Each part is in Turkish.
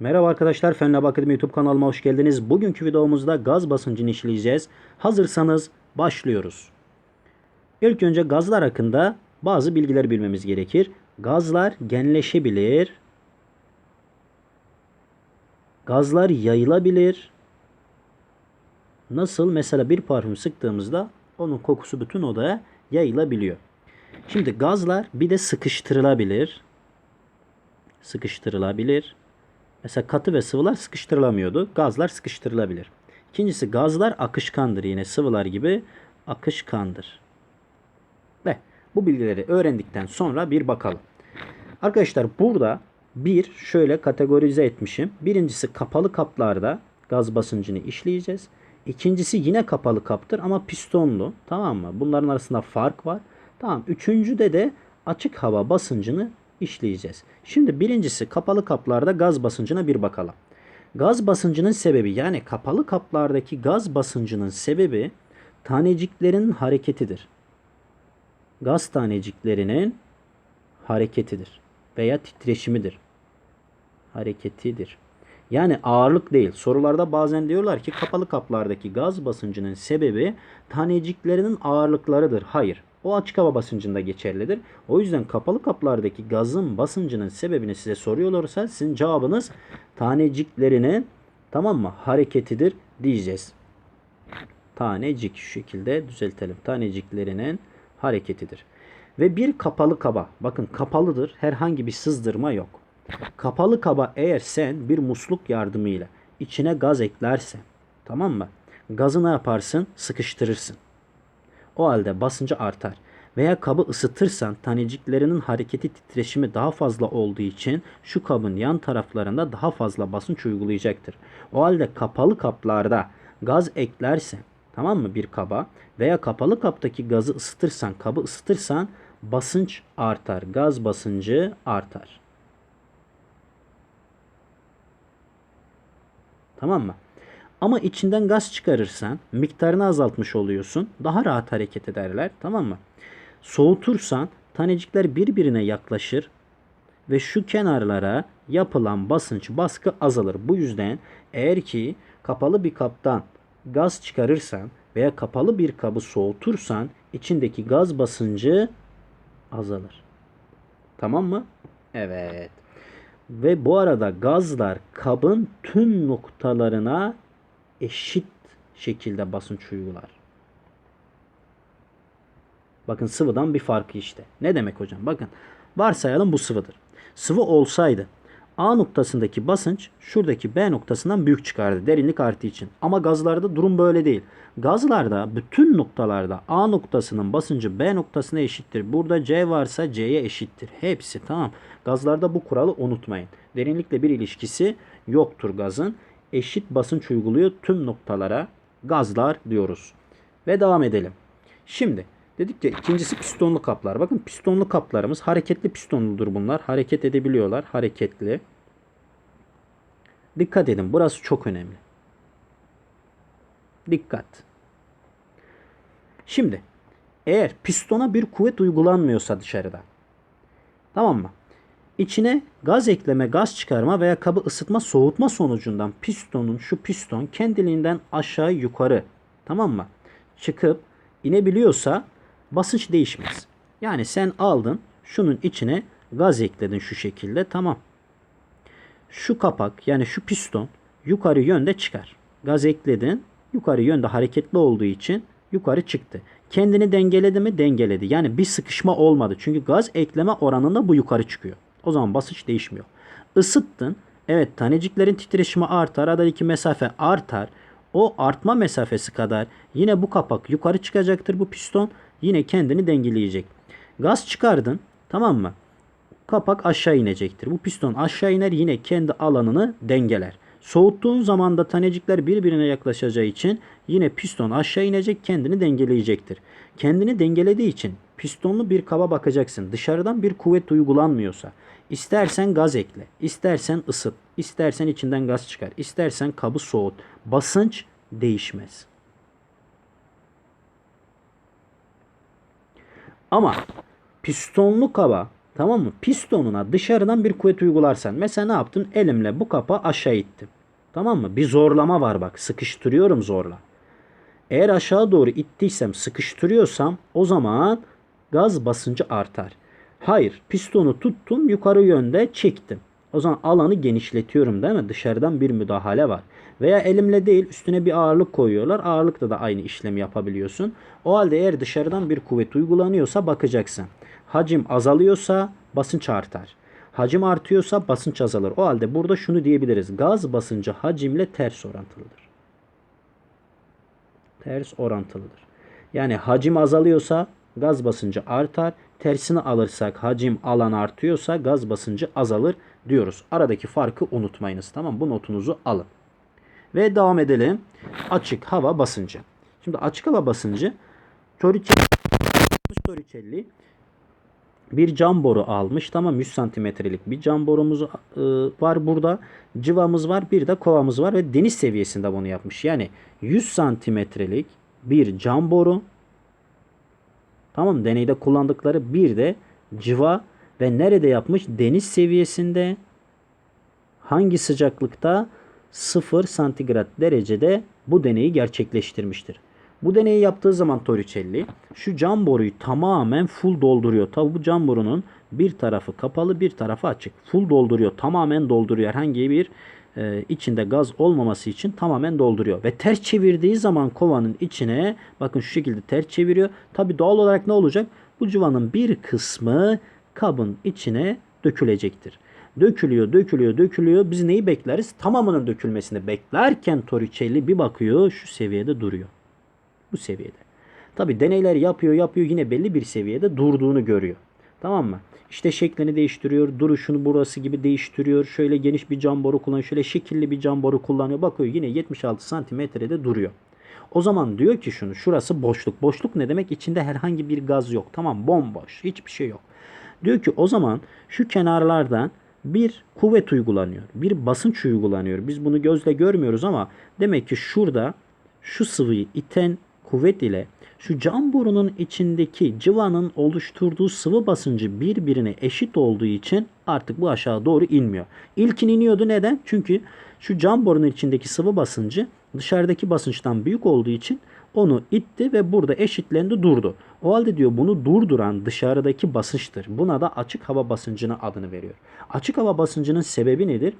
Merhaba arkadaşlar, Fenlab Akademi YouTube kanalıma hoş geldiniz. Bugünkü videomuzda gaz basıncını işleyeceğiz. Hazırsanız başlıyoruz. İlk önce gazlar hakkında bazı bilgiler bilmemiz gerekir. Gazlar genleşebilir. Gazlar yayılabilir. Nasıl? Mesela bir parfüm sıktığımızda onun kokusu bütün odaya yayılabiliyor. Şimdi gazlar bir de sıkıştırılabilir. Sıkıştırılabilir. Mesela katı ve sıvılar sıkıştırılamıyordu. Gazlar sıkıştırılabilir. İkincisi gazlar akışkandır. Yine sıvılar gibi akışkandır. Ve bu bilgileri öğrendikten sonra bir bakalım. Arkadaşlar burada bir şöyle kategorize etmişim. Birincisi kapalı kaplarda gaz basıncını işleyeceğiz. İkincisi yine kapalı kaptır ama pistonlu. Tamam mı? Bunların arasında fark var. Tamam. Üçüncüde de açık hava basıncını işleyeceğiz. Şimdi birincisi kapalı kaplarda gaz basıncına bir bakalım. Gaz basıncının sebebi yani kapalı kaplardaki gaz basıncının sebebi taneciklerin hareketidir. Gaz taneciklerinin hareketidir veya titreşimidir. Hareketidir. Yani ağırlık değil. Sorularda bazen diyorlar ki kapalı kaplardaki gaz basıncının sebebi taneciklerinin ağırlıklarıdır. Hayır. O açık hava basıncında geçerlidir. O yüzden kapalı kaplardaki gazın basıncının sebebini size soruyorlarsa sizin cevabınız taneciklerinin tamam mı hareketidir diyeceğiz. Tanecik şu şekilde düzeltelim. Taneciklerinin hareketidir. Ve bir kapalı kaba bakın kapalıdır herhangi bir sızdırma yok. Kapalı kaba eğer sen bir musluk yardımıyla içine gaz eklersen tamam mı? Gazı ne yaparsın? Sıkıştırırsın. O halde basıncı artar. Veya kabı ısıtırsan taneciklerinin hareketi titreşimi daha fazla olduğu için şu kabın yan taraflarında daha fazla basınç uygulayacaktır. O halde kapalı kaplarda gaz eklersen tamam mı bir kaba veya kapalı kaptaki gazı ısıtırsan kabı ısıtırsan basınç artar. Gaz basıncı artar. Tamam mı? Ama içinden gaz çıkarırsan miktarını azaltmış oluyorsun. Daha rahat hareket ederler. Tamam mı? Soğutursan tanecikler birbirine yaklaşır ve şu kenarlara yapılan basınç baskı azalır. Bu yüzden eğer ki kapalı bir kaptan gaz çıkarırsan veya kapalı bir kabı soğutursan içindeki gaz basıncı azalır. Tamam mı? Evet. Ve bu arada gazlar kabın tüm noktalarına eşit şekilde basınç uygular. Bakın sıvıdan bir farkı işte. Ne demek hocam? Bakın varsayalım bu sıvıdır. Sıvı olsaydı A noktasındaki basınç şuradaki B noktasından büyük çıkardı derinlik artı için. Ama gazlarda durum böyle değil. Gazlarda bütün noktalarda A noktasının basıncı B noktasına eşittir. Burada C varsa C'ye eşittir. Hepsi tamam. Gazlarda bu kuralı unutmayın. Derinlikle bir ilişkisi yoktur gazın. Eşit basınç uyguluyor tüm noktalara gazlar diyoruz. Ve devam edelim. Şimdi dedik ki ikincisi pistonlu kaplar. Bakın pistonlu kaplarımız hareketli pistonludur bunlar. Hareket edebiliyorlar. Hareketli. Dikkat edin burası çok önemli. Dikkat. Şimdi eğer pistona bir kuvvet uygulanmıyorsa dışarıda tamam mı? İçine gaz ekleme, gaz çıkarma veya kabı ısıtma, soğutma sonucundan pistonun şu piston kendiliğinden aşağı yukarı tamam mı? Çıkıp inebiliyorsa basınç değişmez. Yani sen aldın şunun içine gaz ekledin şu şekilde tamam. Şu kapak yani şu piston yukarı yönde çıkar. Gaz ekledin yukarı yönde hareketli olduğu için yukarı çıktı. Kendini dengeledi mi? Dengeledi. Yani bir sıkışma olmadı. Çünkü gaz ekleme oranında bu yukarı çıkıyor. O zaman basınç değişmiyor. Isıttın. Evet taneciklerin titreşimi artar. Aradaki mesafe artar. O artma mesafesi kadar yine bu kapak yukarı çıkacaktır bu piston. Yine kendini dengeleyecek. Gaz çıkardın. Tamam mı? Kapak aşağı inecektir. Bu piston aşağı iner yine kendi alanını dengeler. Soğuttuğun zaman da tanecikler birbirine yaklaşacağı için yine piston aşağı inecek kendini dengeleyecektir. Kendini dengelediği için pistonlu bir kaba bakacaksın. Dışarıdan bir kuvvet uygulanmıyorsa istersen gaz ekle, istersen ısıt, istersen içinden gaz çıkar, istersen kabı soğut. Basınç değişmez. Ama pistonlu kaba Tamam mı? Pistonuna dışarıdan bir kuvvet uygularsan. Mesela ne yaptım? Elimle bu kapağı aşağı ittim. Tamam mı? Bir zorlama var bak. Sıkıştırıyorum zorla. Eğer aşağı doğru ittiysem, sıkıştırıyorsam o zaman gaz basıncı artar. Hayır, pistonu tuttum, yukarı yönde çektim. O zaman alanı genişletiyorum değil mi? Dışarıdan bir müdahale var. Veya elimle değil, üstüne bir ağırlık koyuyorlar. Ağırlıkta da aynı işlemi yapabiliyorsun. O halde eğer dışarıdan bir kuvvet uygulanıyorsa bakacaksın. Hacim azalıyorsa basınç artar. Hacim artıyorsa basınç azalır. O halde burada şunu diyebiliriz. Gaz basıncı hacimle ters orantılıdır ters orantılıdır. Yani hacim azalıyorsa gaz basıncı artar. Tersini alırsak hacim alan artıyorsa gaz basıncı azalır diyoruz. Aradaki farkı unutmayınız. Tamam Bu notunuzu alın. Ve devam edelim. Açık hava basıncı. Şimdi açık hava basıncı Torricelli, Torricelli bir cam boru almış. Tamam 100 santimetrelik bir cam borumuz e, var burada. Cıvamız var. Bir de kovamız var ve deniz seviyesinde bunu yapmış. Yani 100 santimetrelik bir cam boru. Tamam deneyde kullandıkları bir de cıva ve nerede yapmış? Deniz seviyesinde hangi sıcaklıkta 0 santigrat derecede bu deneyi gerçekleştirmiştir. Bu deneyi yaptığı zaman Torricelli şu cam boruyu tamamen full dolduruyor. Tabi bu cam borunun bir tarafı kapalı bir tarafı açık. Full dolduruyor. Tamamen dolduruyor. Herhangi bir e, içinde gaz olmaması için tamamen dolduruyor. Ve ters çevirdiği zaman kovanın içine bakın şu şekilde ters çeviriyor. Tabi doğal olarak ne olacak? Bu civanın bir kısmı kabın içine dökülecektir. Dökülüyor, dökülüyor, dökülüyor. Biz neyi bekleriz? Tamamının dökülmesini beklerken Torricelli bir bakıyor şu seviyede duruyor. Bu seviyede. Tabi deneyler yapıyor yapıyor yine belli bir seviyede durduğunu görüyor. Tamam mı? İşte şeklini değiştiriyor. Duruşunu burası gibi değiştiriyor. Şöyle geniş bir cam boru kullanıyor. Şöyle şekilli bir cam boru kullanıyor. Bakıyor yine 76 santimetrede duruyor. O zaman diyor ki şunu şurası boşluk. Boşluk ne demek? İçinde herhangi bir gaz yok. Tamam bomboş. Hiçbir şey yok. Diyor ki o zaman şu kenarlardan bir kuvvet uygulanıyor. Bir basınç uygulanıyor. Biz bunu gözle görmüyoruz ama demek ki şurada şu sıvıyı iten kuvvet ile şu cam borunun içindeki cıvanın oluşturduğu sıvı basıncı birbirine eşit olduğu için artık bu aşağı doğru inmiyor. İlkin iniyordu neden? Çünkü şu cam borunun içindeki sıvı basıncı dışarıdaki basınçtan büyük olduğu için onu itti ve burada eşitlendi durdu. O halde diyor bunu durduran dışarıdaki basınçtır. Buna da açık hava basıncına adını veriyor. Açık hava basıncının sebebi nedir?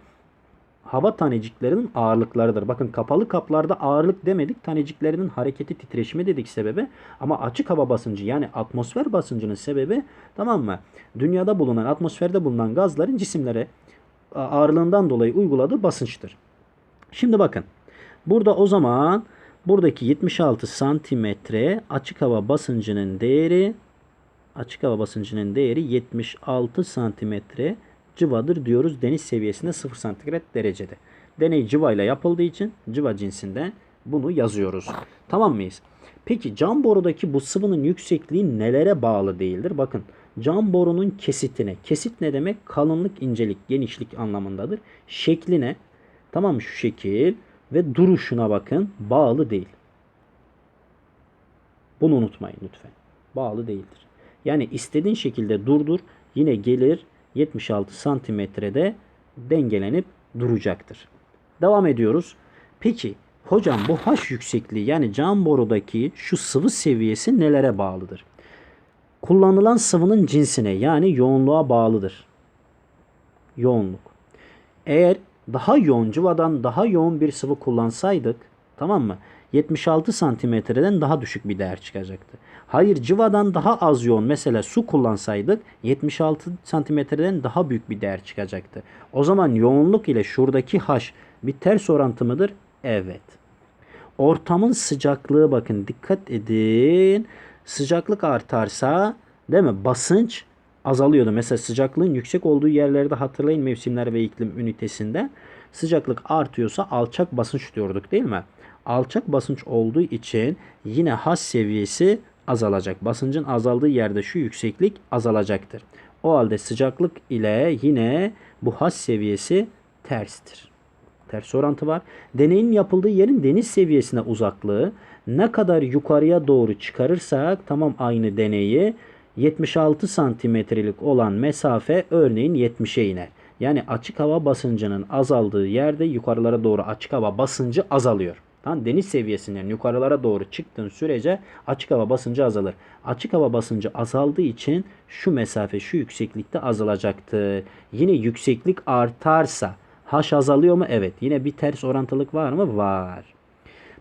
Hava taneciklerinin ağırlıklarıdır. Bakın kapalı kaplarda ağırlık demedik. Taneciklerinin hareketi titreşimi dedik sebebi. Ama açık hava basıncı yani atmosfer basıncının sebebi tamam mı? Dünyada bulunan atmosferde bulunan gazların cisimlere ağırlığından dolayı uyguladığı basınçtır. Şimdi bakın. Burada o zaman buradaki 76 santimetre açık hava basıncının değeri açık hava basıncının değeri 76 santimetre cıvadır diyoruz deniz seviyesinde 0 santigrat derecede. Deney cıva ile yapıldığı için cıva cinsinden bunu yazıyoruz. Tamam mıyız? Peki cam borudaki bu sıvının yüksekliği nelere bağlı değildir? Bakın cam borunun kesitine. Kesit ne demek? Kalınlık, incelik, genişlik anlamındadır. Şekline tamam mı şu şekil ve duruşuna bakın bağlı değil. Bunu unutmayın lütfen. Bağlı değildir. Yani istediğin şekilde durdur yine gelir 76 santimetrede dengelenip duracaktır. Devam ediyoruz. Peki hocam bu H yüksekliği yani cam borudaki şu sıvı seviyesi nelere bağlıdır? Kullanılan sıvının cinsine yani yoğunluğa bağlıdır. Yoğunluk. Eğer daha yoğun cıvadan daha yoğun bir sıvı kullansaydık tamam mı? 76 santimetreden daha düşük bir değer çıkacaktı. Hayır cıvadan daha az yoğun mesela su kullansaydık 76 santimetreden daha büyük bir değer çıkacaktı. O zaman yoğunluk ile şuradaki H bir ters orantı mıdır? Evet. Ortamın sıcaklığı bakın dikkat edin. Sıcaklık artarsa değil mi basınç azalıyordu. Mesela sıcaklığın yüksek olduğu yerlerde hatırlayın mevsimler ve iklim ünitesinde sıcaklık artıyorsa alçak basınç diyorduk değil mi? Alçak basınç olduğu için yine has seviyesi azalacak. Basıncın azaldığı yerde şu yükseklik azalacaktır. O halde sıcaklık ile yine bu has seviyesi terstir. Ters orantı var. Deneyin yapıldığı yerin deniz seviyesine uzaklığı ne kadar yukarıya doğru çıkarırsak tamam aynı deneyi 76 santimetrelik olan mesafe örneğin 70'e iner. Yani açık hava basıncının azaldığı yerde yukarılara doğru açık hava basıncı azalıyor. Tamam, deniz seviyesinden yukarılara doğru çıktığın sürece açık hava basıncı azalır. Açık hava basıncı azaldığı için şu mesafe şu yükseklikte azalacaktır. Yine yükseklik artarsa H azalıyor mu? Evet. Yine bir ters orantılık var mı? Var.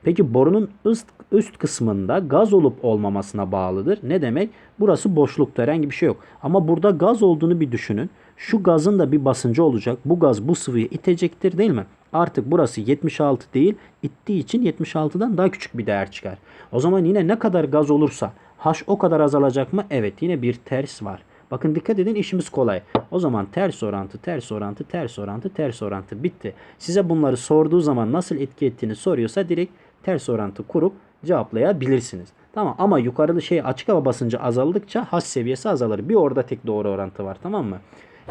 Peki borunun üst, üst kısmında gaz olup olmamasına bağlıdır. Ne demek? Burası boşlukta herhangi bir şey yok. Ama burada gaz olduğunu bir düşünün. Şu gazın da bir basıncı olacak. Bu gaz bu sıvıyı itecektir değil mi? Artık burası 76 değil. ittiği için 76'dan daha küçük bir değer çıkar. O zaman yine ne kadar gaz olursa H o kadar azalacak mı? Evet yine bir ters var. Bakın dikkat edin işimiz kolay. O zaman ters orantı, ters orantı, ters orantı, ters orantı bitti. Size bunları sorduğu zaman nasıl etki ettiğini soruyorsa direkt ters orantı kurup cevaplayabilirsiniz. Tamam ama yukarıda şey açık hava basıncı azaldıkça H seviyesi azalır. Bir orada tek doğru orantı var tamam mı?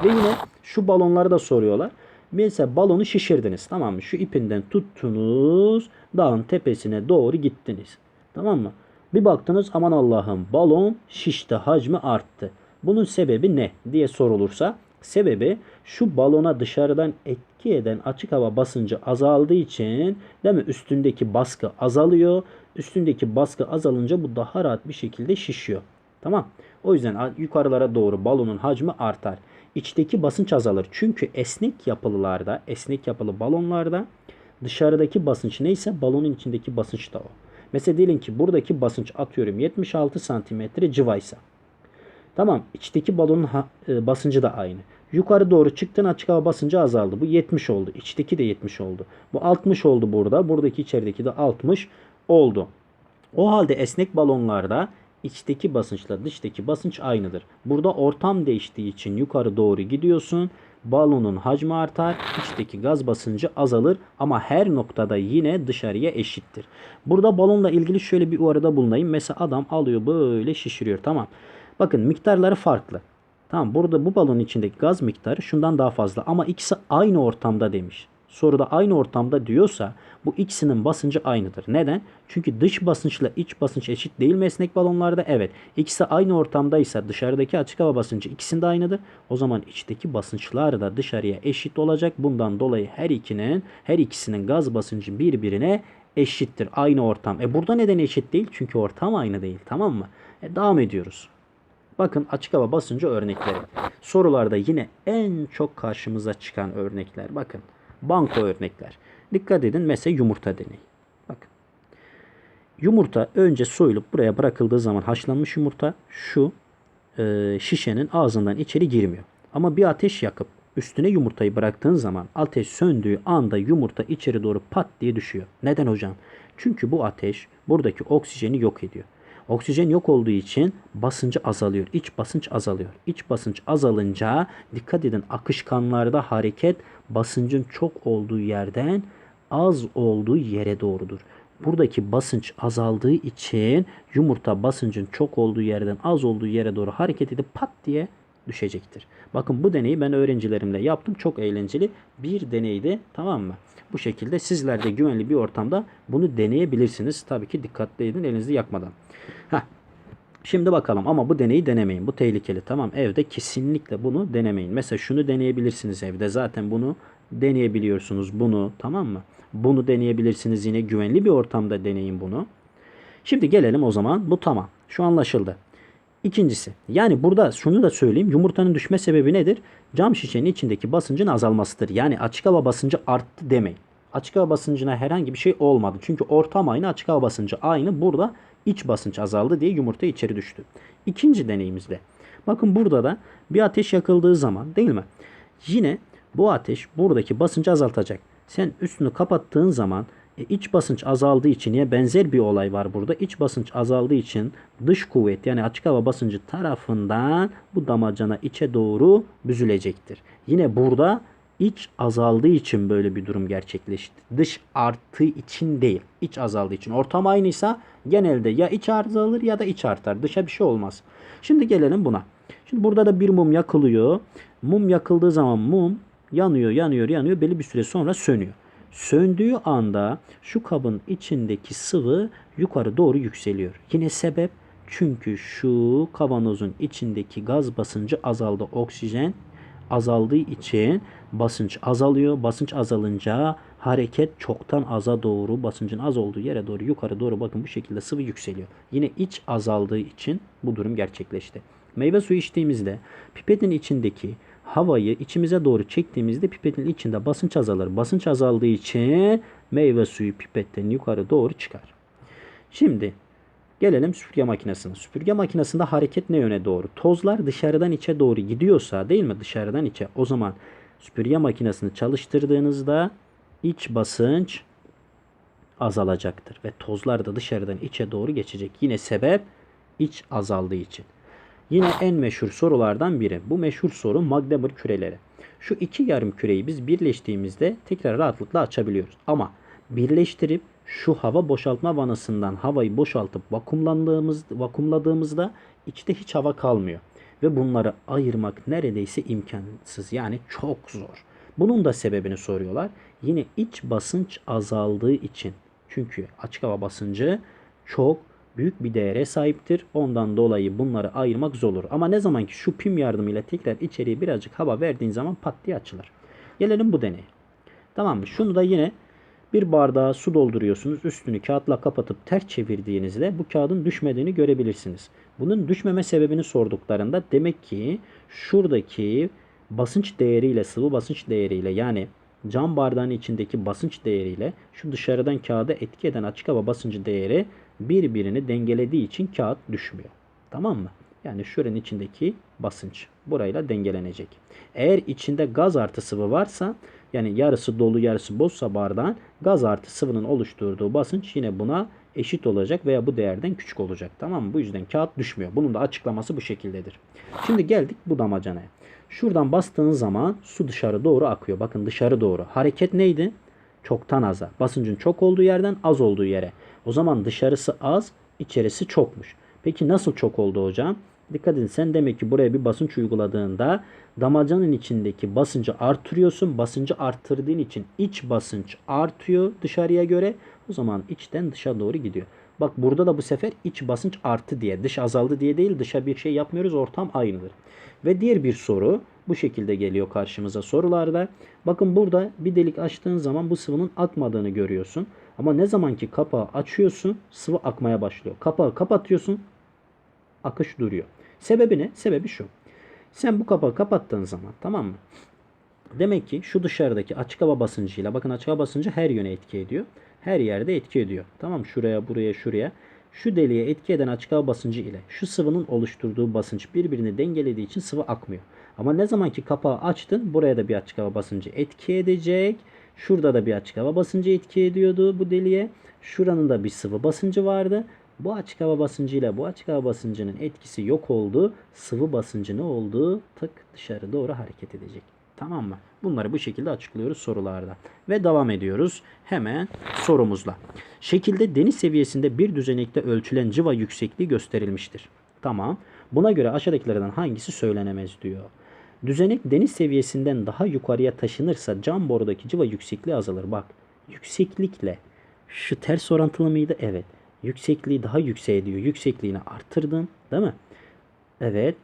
Ve yine şu balonları da soruyorlar. Mesela balonu şişirdiniz tamam mı? Şu ipinden tuttunuz dağın tepesine doğru gittiniz. Tamam mı? Bir baktınız aman Allah'ım balon şişti hacmi arttı. Bunun sebebi ne diye sorulursa sebebi şu balona dışarıdan etki eden açık hava basıncı azaldığı için değil mi üstündeki baskı azalıyor. Üstündeki baskı azalınca bu daha rahat bir şekilde şişiyor. Tamam. O yüzden yukarılara doğru balonun hacmi artar. İçteki basınç azalır. Çünkü esnek yapılılarda, esnek yapılı balonlarda dışarıdaki basınç neyse balonun içindeki basınç da o. Mesela diyelim ki buradaki basınç atıyorum 76 santimetre cıvaysa. Tamam içteki balonun ha, e, basıncı da aynı. Yukarı doğru çıktın açık hava basıncı azaldı. Bu 70 oldu. İçteki de 70 oldu. Bu 60 oldu burada. Buradaki içerideki de 60 oldu. O halde esnek balonlarda içteki basınçla dıştaki basınç aynıdır. Burada ortam değiştiği için yukarı doğru gidiyorsun. Balonun hacmi artar, içteki gaz basıncı azalır ama her noktada yine dışarıya eşittir. Burada balonla ilgili şöyle bir uyarıda bulunayım. Mesela adam alıyor böyle şişiriyor tamam. Bakın miktarları farklı. Tamam burada bu balonun içindeki gaz miktarı şundan daha fazla ama ikisi aynı ortamda demiş. Soruda aynı ortamda diyorsa bu ikisinin basıncı aynıdır. Neden? Çünkü dış basınçla iç basınç eşit değil mi esnek balonlarda? Evet. İkisi aynı ortamdaysa dışarıdaki açık hava basıncı ikisinde aynıdır. O zaman içteki basınçlar da dışarıya eşit olacak. Bundan dolayı her ikinin her ikisinin gaz basıncı birbirine eşittir. Aynı ortam. E burada neden eşit değil? Çünkü ortam aynı değil. Tamam mı? E devam ediyoruz. Bakın açık hava basıncı örnekleri. Sorularda yine en çok karşımıza çıkan örnekler. Bakın banko örnekler. Dikkat edin mesela yumurta deneyi. Bakın. Yumurta önce soyulup buraya bırakıldığı zaman haşlanmış yumurta şu e, şişenin ağzından içeri girmiyor. Ama bir ateş yakıp üstüne yumurtayı bıraktığın zaman ateş söndüğü anda yumurta içeri doğru pat diye düşüyor. Neden hocam? Çünkü bu ateş buradaki oksijeni yok ediyor. Oksijen yok olduğu için basıncı azalıyor. İç basınç azalıyor. İç basınç azalınca dikkat edin akışkanlarda hareket basıncın çok olduğu yerden az olduğu yere doğrudur. Buradaki basınç azaldığı için yumurta basıncın çok olduğu yerden az olduğu yere doğru hareket edip pat diye düşecektir. Bakın bu deneyi ben öğrencilerimle yaptım. Çok eğlenceli bir deneydi. Tamam mı? Bu şekilde sizler de güvenli bir ortamda bunu deneyebilirsiniz. Tabii ki dikkatli edin elinizi yakmadan. Heh. Şimdi bakalım ama bu deneyi denemeyin. Bu tehlikeli. Tamam evde kesinlikle bunu denemeyin. Mesela şunu deneyebilirsiniz evde. Zaten bunu deneyebiliyorsunuz. Bunu tamam mı? Bunu deneyebilirsiniz yine güvenli bir ortamda deneyin bunu. Şimdi gelelim o zaman. Bu tamam. Şu anlaşıldı. İkincisi yani burada şunu da söyleyeyim. Yumurtanın düşme sebebi nedir? Cam şişenin içindeki basıncın azalmasıdır. Yani açık hava basıncı arttı demeyin. Açık hava basıncına herhangi bir şey olmadı. Çünkü ortam aynı açık hava basıncı aynı. Burada iç basınç azaldı diye yumurta içeri düştü. İkinci deneyimizde. Bakın burada da bir ateş yakıldığı zaman değil mi? Yine bu ateş buradaki basıncı azaltacak. Sen üstünü kapattığın zaman e, iç basınç azaldığı için ya benzer bir olay var burada. İç basınç azaldığı için dış kuvvet yani açık hava basıncı tarafından bu damacana içe doğru büzülecektir. Yine burada iç azaldığı için böyle bir durum gerçekleşti. Dış arttığı için değil. iç azaldığı için. Ortam aynıysa genelde ya iç azalır ya da iç artar. Dışa bir şey olmaz. Şimdi gelelim buna. Şimdi burada da bir mum yakılıyor. Mum yakıldığı zaman mum yanıyor, yanıyor, yanıyor. Belli bir süre sonra sönüyor. Söndüğü anda şu kabın içindeki sıvı yukarı doğru yükseliyor. Yine sebep Çünkü şu kavanozun içindeki gaz basıncı azaldı. Oksijen azaldığı için basınç azalıyor. Basınç azalınca hareket çoktan aza doğru basıncın az olduğu yere doğru yukarı doğru bakın bu şekilde sıvı yükseliyor. Yine iç azaldığı için bu durum gerçekleşti. Meyve suyu içtiğimizde pipetin içindeki havayı içimize doğru çektiğimizde pipetin içinde basınç azalır. Basınç azaldığı için meyve suyu pipetten yukarı doğru çıkar. Şimdi gelelim süpürge makinesine. Süpürge makinesinde hareket ne yöne doğru? Tozlar dışarıdan içe doğru gidiyorsa değil mi? Dışarıdan içe. O zaman süpürge makinesini çalıştırdığınızda iç basınç azalacaktır ve tozlar da dışarıdan içe doğru geçecek. Yine sebep iç azaldığı için. Yine en meşhur sorulardan biri. Bu meşhur soru Magdeburg küreleri. Şu iki yarım küreyi biz birleştiğimizde tekrar rahatlıkla açabiliyoruz. Ama birleştirip şu hava boşaltma vanasından havayı boşaltıp vakumlandığımız, vakumladığımızda içte hiç hava kalmıyor. Ve bunları ayırmak neredeyse imkansız. Yani çok zor. Bunun da sebebini soruyorlar. Yine iç basınç azaldığı için. Çünkü açık hava basıncı çok büyük bir değere sahiptir. Ondan dolayı bunları ayırmak zor olur. Ama ne zaman ki şu pim yardımıyla tekrar içeriye birazcık hava verdiğin zaman pat diye açılır. Gelelim bu deneye. Tamam mı? Şunu da yine bir bardağa su dolduruyorsunuz. Üstünü kağıtla kapatıp ters çevirdiğinizde bu kağıdın düşmediğini görebilirsiniz. Bunun düşmeme sebebini sorduklarında demek ki şuradaki basınç değeriyle sıvı basınç değeriyle yani cam bardağın içindeki basınç değeriyle şu dışarıdan kağıda etki eden açık hava basıncı değeri birbirini dengelediği için kağıt düşmüyor. Tamam mı? Yani şuranın içindeki basınç burayla dengelenecek. Eğer içinde gaz artı sıvı varsa yani yarısı dolu yarısı boşsa bardağın gaz artı sıvının oluşturduğu basınç yine buna eşit olacak veya bu değerden küçük olacak. Tamam mı? Bu yüzden kağıt düşmüyor. Bunun da açıklaması bu şekildedir. Şimdi geldik bu damacanaya. Şuradan bastığınız zaman su dışarı doğru akıyor. Bakın dışarı doğru. Hareket neydi? Çoktan aza. Basıncın çok olduğu yerden az olduğu yere. O zaman dışarısı az, içerisi çokmuş. Peki nasıl çok oldu hocam? Dikkat edin sen demek ki buraya bir basınç uyguladığında damacanın içindeki basıncı artırıyorsun. Basıncı arttırdığın için iç basınç artıyor dışarıya göre. O zaman içten dışa doğru gidiyor. Bak burada da bu sefer iç basınç arttı diye, dış azaldı diye değil, dışa bir şey yapmıyoruz, ortam aynıdır. Ve diğer bir soru bu şekilde geliyor karşımıza sorularda. Bakın burada bir delik açtığın zaman bu sıvının akmadığını görüyorsun. Ama ne zaman ki kapağı açıyorsun, sıvı akmaya başlıyor. Kapağı kapatıyorsun, akış duruyor. Sebebi ne? Sebebi şu. Sen bu kapağı kapattığın zaman tamam mı? Demek ki şu dışarıdaki açık hava basıncıyla bakın açık hava basıncı her yöne etki ediyor. Her yerde etki ediyor. Tamam Şuraya, buraya, şuraya. Şu deliğe etki eden açık hava basıncı ile şu sıvının oluşturduğu basınç birbirini dengelediği için sıvı akmıyor. Ama ne zaman ki kapağı açtın buraya da bir açık hava basıncı etki edecek. Şurada da bir açık hava basıncı etki ediyordu bu deliğe. Şuranın da bir sıvı basıncı vardı. Bu açık hava basıncıyla bu açık hava basıncının etkisi yok oldu. Sıvı basıncı ne oldu? Tık dışarı doğru hareket edecek. Tamam mı? Bunları bu şekilde açıklıyoruz sorularda. Ve devam ediyoruz hemen sorumuzla. Şekilde deniz seviyesinde bir düzenekte ölçülen civa yüksekliği gösterilmiştir. Tamam. Buna göre aşağıdakilerden hangisi söylenemez diyor. Düzenek deniz seviyesinden daha yukarıya taşınırsa cam borudaki civa yüksekliği azalır. Bak yükseklikle şu ters orantılı mıydı? Evet. Yüksekliği daha yükseğe diyor. Yüksekliğini arttırdın değil mi? Evet.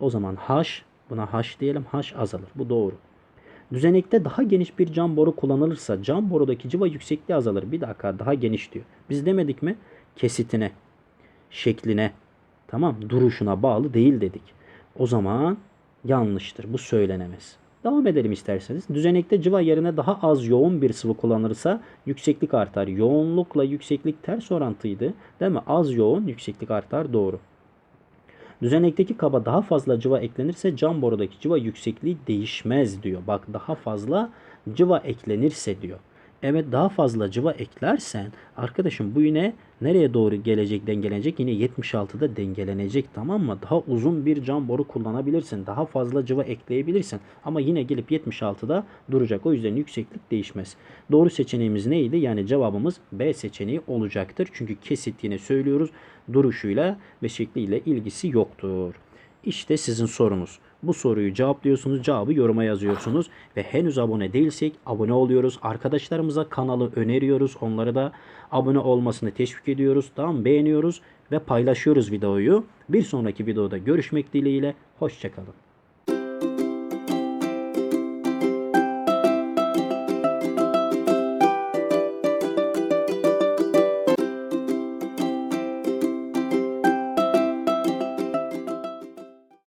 O zaman H buna H diyelim. H azalır. Bu doğru. Düzenekte daha geniş bir cam boru kullanılırsa cam borudaki civa yüksekliği azalır. Bir dakika daha geniş diyor. Biz demedik mi? Kesitine, şekline, tamam duruşuna bağlı değil dedik. O zaman yanlıştır. Bu söylenemez. Devam edelim isterseniz. Düzenekte cıva yerine daha az yoğun bir sıvı kullanılırsa yükseklik artar. Yoğunlukla yükseklik ters orantıydı. Değil mi? Az yoğun yükseklik artar. Doğru. Düzenekteki kaba daha fazla cıva eklenirse cam borudaki cıva yüksekliği değişmez diyor. Bak daha fazla cıva eklenirse diyor. Evet daha fazla cıva eklersen arkadaşım bu yine nereye doğru gelecek dengelenecek? Yine 76'da dengelenecek tamam mı? Daha uzun bir cam boru kullanabilirsin. Daha fazla cıva ekleyebilirsin. Ama yine gelip 76'da duracak. O yüzden yükseklik değişmez. Doğru seçeneğimiz neydi? Yani cevabımız B seçeneği olacaktır. Çünkü kesit yine söylüyoruz duruşuyla ve şekliyle ilgisi yoktur. İşte sizin sorunuz. Bu soruyu cevaplıyorsunuz, cevabı yoruma yazıyorsunuz ve henüz abone değilsek abone oluyoruz. Arkadaşlarımıza kanalı öneriyoruz. Onları da abone olmasını teşvik ediyoruz. Tamam beğeniyoruz ve paylaşıyoruz videoyu. Bir sonraki videoda görüşmek dileğiyle. Hoşçakalın.